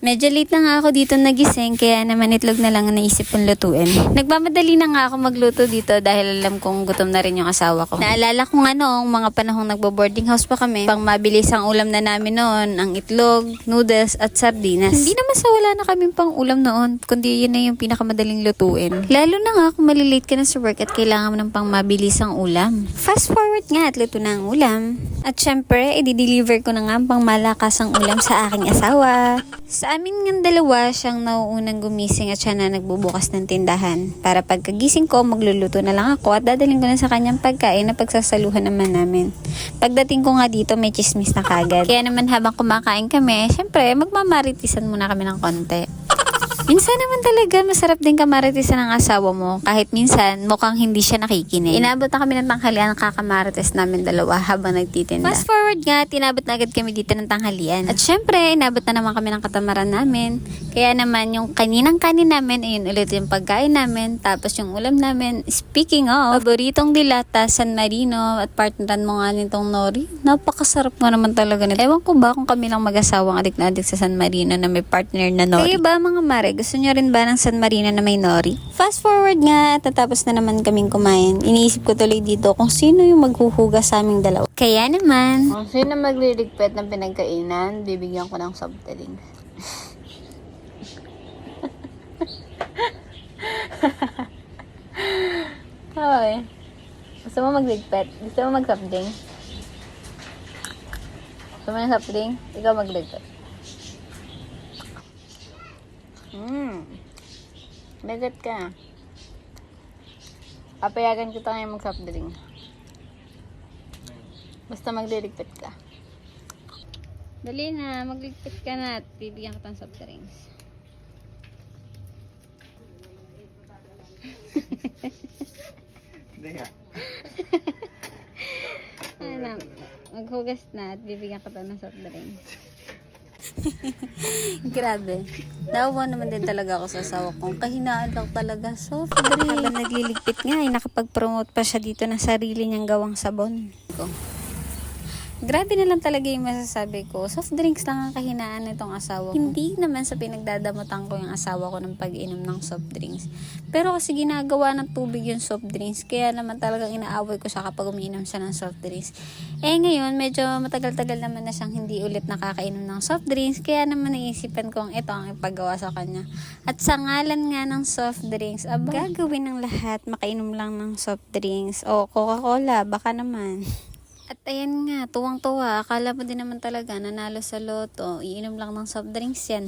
Medyo late na nga ako dito nagising, kaya naman itlog na lang ang naisip kong lutuin. Nagmamadali na nga ako magluto dito dahil alam kong gutom na rin yung asawa ko. Naalala ko nga noong mga panahong nagbo-boarding house pa kami, pang mabilis ang ulam na namin noon, ang itlog, noodles, at sardinas. Hindi naman sa wala na kaming pang ulam noon, kundi yun na yung pinakamadaling lutuin. Lalo na nga kung malilate ka na sa work at kailangan mo ng pang mabilis ang ulam. Fast forward nga at luto na ang ulam. At syempre, i-deliver ko na nga ang pang malakas ang ulam sa aking asawa. Sa amin ng dalawa, siyang nauunang gumising at siya na nagbubukas ng tindahan. Para pagkagising ko, magluluto na lang ako at dadaling ko na sa kanyang pagkain na pagsasaluhan naman namin. Pagdating ko nga dito, may chismis na kagad. Kaya naman habang kumakain kami, syempre, magmamaritisan muna kami ng konti. Minsan naman talaga, masarap din kamaritisan ng asawa mo. Kahit minsan, mukhang hindi siya nakikinig. Inabot na kami ng tanghalian ng kakamarites namin dalawa habang nagtitinda. Fast forward nga, tinabot na agad kami dito ng tanghalian. At syempre, inabot na naman kami ng katamaran namin. Kaya naman, yung kaninang kanin namin, ayun ulit yung pagkain namin. Tapos yung ulam namin, speaking of, paboritong dilata, San Marino, at partneran mo nga nitong nori. Napakasarap mo naman talaga nito. Ewan ko ba kung kami lang mag-asawang adik na adik sa San Marino na may partner na nori. Kayo ba mga mare, gusto nyo rin ba ng San Marino na may nori? Fast forward nga, tatapos na naman kaming kumain. Iniisip ko tuloy dito kung sino yung maghuhugas sa aming dalawa. Kaya naman, Kung sino magliligpit ng pinagkainan, bibigyan ko ng soft drinks. Hoy. Gusto mo magligpit? Gusto mo mag soft drink? Gusto mo ng soft drink? Ikaw magligpit. Hmm. Ligat ka. Papayagan kita ngayon mag soft drink. Basta magliligpit ka. Dali na, magligpit ka na at bibigyan kita ng soft drinks. Hindi nga. Ano, maghugas na at bibigyan kita ng soft drinks. grabe. Nawa naman din talaga ako sa asawa ko. Kahinaan lang talaga. So, Habang nagliligpit nga, ay nakapag-promote pa siya dito ng sarili niyang gawang sabon. Ko. Grabe na lang talaga yung masasabi ko. Soft drinks lang ang kahinaan nitong asawa ko. Hindi naman sa pinagdadamutan ko yung asawa ko ng pag-inom ng soft drinks. Pero kasi ginagawa ng tubig yung soft drinks. Kaya naman talagang inaaway ko siya kapag umiinom siya ng soft drinks. Eh ngayon, medyo matagal-tagal naman na siyang hindi ulit nakakainom ng soft drinks. Kaya naman naisipan kong ito ang ipagawa sa kanya. At sa ngalan nga ng soft drinks, aba, gagawin ng lahat, makainom lang ng soft drinks. O Coca-Cola, baka naman. At ayan nga, tuwang-tuwa. Akala mo din naman talaga nanalo sa loto. Iinom lang ng soft drinks yan.